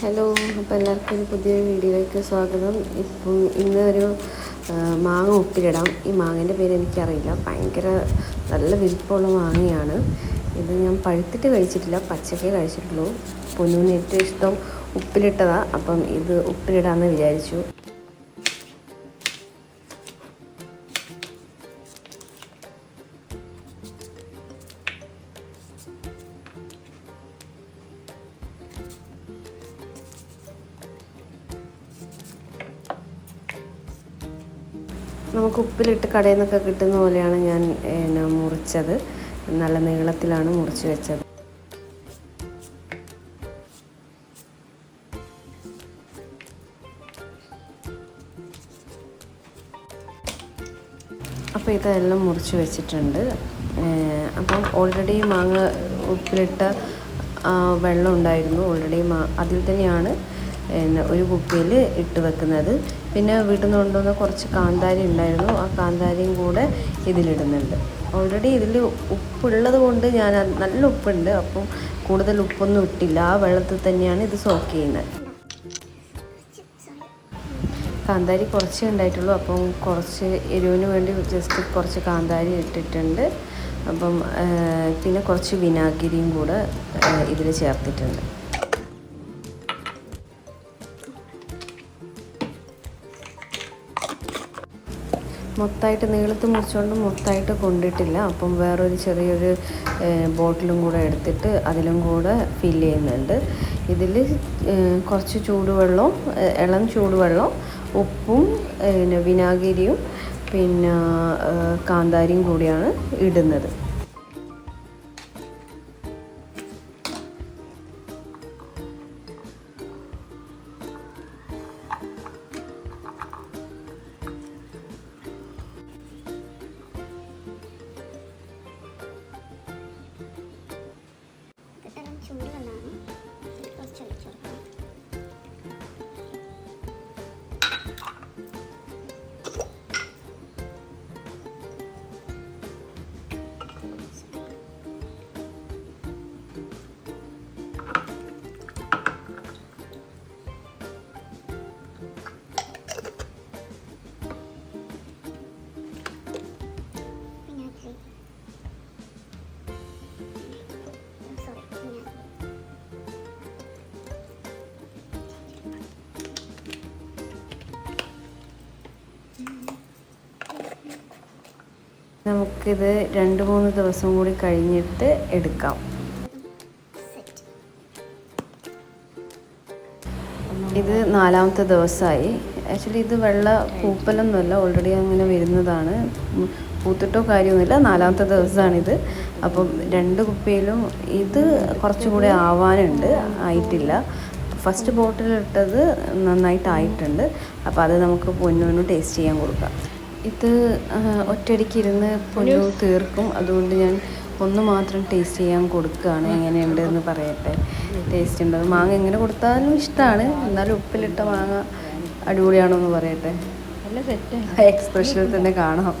Hello അപ്പോൾ എല്ലാവർക്കും ഒരു പുതിയ വീഡിയോയിലേക്ക് സ്വാഗതം. ഇപ്പം ഇന്ന് ഒരു മാങ്ങ ഉപ്പിലിടാം. ഈ മാങ്ങേന്റെ പേര് എനിക്കറിയില്ല. ഭയങ്കര നല്ല വിരിപ്പുള്ള മാങ്ങയാണ്. ഇത് ഞാൻ പഴുത്തിട്ട് കഴിച്ചിട്ടില്ല പച്ചക്കേ കഴിച്ചിട്ടുള്ളൂ. പൊന്നൂന് ഏറ്റവും ഇഷ്ടം ഉപ്പിലിട്ടതാണ് അപ്പം ഇത് ഉപ്പിലിടാമെന്ന് വിചാരിച്ചു. നമുക്ക് ഉപ്പിലിട്ട് കടയിൽ നിന്നൊക്കെ കിട്ടുന്ന പോലെയാണ് ഞാൻ പിന്നെ മുറിച്ചത്. നല്ല നീളത്തിലാണ് മുറിച്ച് വെച്ചത്. അപ്പോൾ ഇതെല്ലാം മുറിച്ച് വെച്ചിട്ടുണ്ട്. അപ്പം ഓൾറെഡി മാങ്ങ ഉപ്പിലിട്ട വെള്ളം ഉണ്ടായിരുന്നു. ഓൾറെഡി അതിൽ തന്നെയാണ് ഒരു കുപ്പിയിൽ ഇട്ട് വെക്കുന്നത്. പിന്നെ വീട്ടിൽ നിന്ന് കൊണ്ടുവന്ന കുറച്ച് കാന്താരി ഉണ്ടായിരുന്നു. ആ കാന്താരിയും കൂടെ ഇതിലിടുന്നുണ്ട്. ഓൾറെഡി ഇതിൽ ഉപ്പുള്ളത് കൊണ്ട് ഞാൻ നല്ല ഉപ്പുണ്ട്. അപ്പം കൂടുതൽ ഉപ്പൊന്നും ഇട്ടില്ല. ആ വെള്ളത്തിൽ തന്നെയാണ് ഇത് സോക്ക് ചെയ്യുന്നത്. കാന്താരി കുറച്ചേ ഉണ്ടായിട്ടുള്ളൂ. അപ്പം കുറച്ച് എരിവിന് വേണ്ടി ജസ്റ്റ് കുറച്ച് കാന്താരി ഇട്ടിട്ടുണ്ട്. അപ്പം പിന്നെ കുറച്ച് വിനാഗിരിയും കൂടെ ഇതിൽ ചേർത്തിട്ടുണ്ട്. മൊത്തമായിട്ട് നീളത്ത് മുറിച്ചുകൊണ്ട് മൊത്തമായിട്ട് കൊണ്ടിട്ടില്ല. അപ്പം വേറൊരു ചെറിയൊരു ബോട്ടിലും കൂടെ എടുത്തിട്ട് അതിലും കൂടെ ഫില്ല് ചെയ്യുന്നുണ്ട്. ഇതിൽ കുറച്ച് ചൂടുവെള്ളവും ഇളം ചൂടുവെള്ളം ഉപ്പും പിന്നെ വിനാഗിരിയും പിന്നെ കാന്താരിയും കൂടിയാണ് ഇടുന്നത്. നമുക്കിത് രണ്ട് മൂന്ന് ദിവസം കൂടി കഴിഞ്ഞിട്ട് എടുക്കാം. ഇത് നാലാമത്തെ ദിവസമായി. ആക്ച്വലി ഇത് വെള്ള പൂപ്പലൊന്നുമല്ല. ഓൾറെഡി അങ്ങനെ വരുന്നതാണ്. പൂത്തിട്ടോ കാര്യമൊന്നുമില്ല. നാലാമത്തെ ദിവസമാണിത്. അപ്പം രണ്ട് കുപ്പിയിലും ഇത് കുറച്ചുകൂടെ ആവാനുണ്ട്. ആയിട്ടില്ല. ഫസ്റ്റ് ബോട്ടിലിട്ടത് നന്നായിട്ടായിട്ടുണ്ട്. അപ്പോൾ അത് നമുക്ക് പൊന്നുവിന് ടേസ്റ്റ് ചെയ്യാൻ കൊടുക്കാം. ഇത് ഒറ്റയടിക്ക് ഇരുന്ന് പൊന്നു തീർക്കും. അതുകൊണ്ട് ഞാൻ ഒന്ന് മാത്രം ടേസ്റ്റ് ചെയ്യാൻ കൊടുക്കുകയാണ്. എങ്ങനെയുണ്ട് എന്ന് പറയട്ടെ. ടേസ്റ്റ് ഉണ്ട് മാങ്ങ എങ്ങനെ കൊടുത്താലും ഇഷ്ടമാണ് എന്നാലും ഉപ്പിലിട്ട മാങ്ങ അടിപൊളിയാണോ എന്ന് പറയട്ടെ എക്സ്പ്രഷനിൽ തന്നെ കാണാം.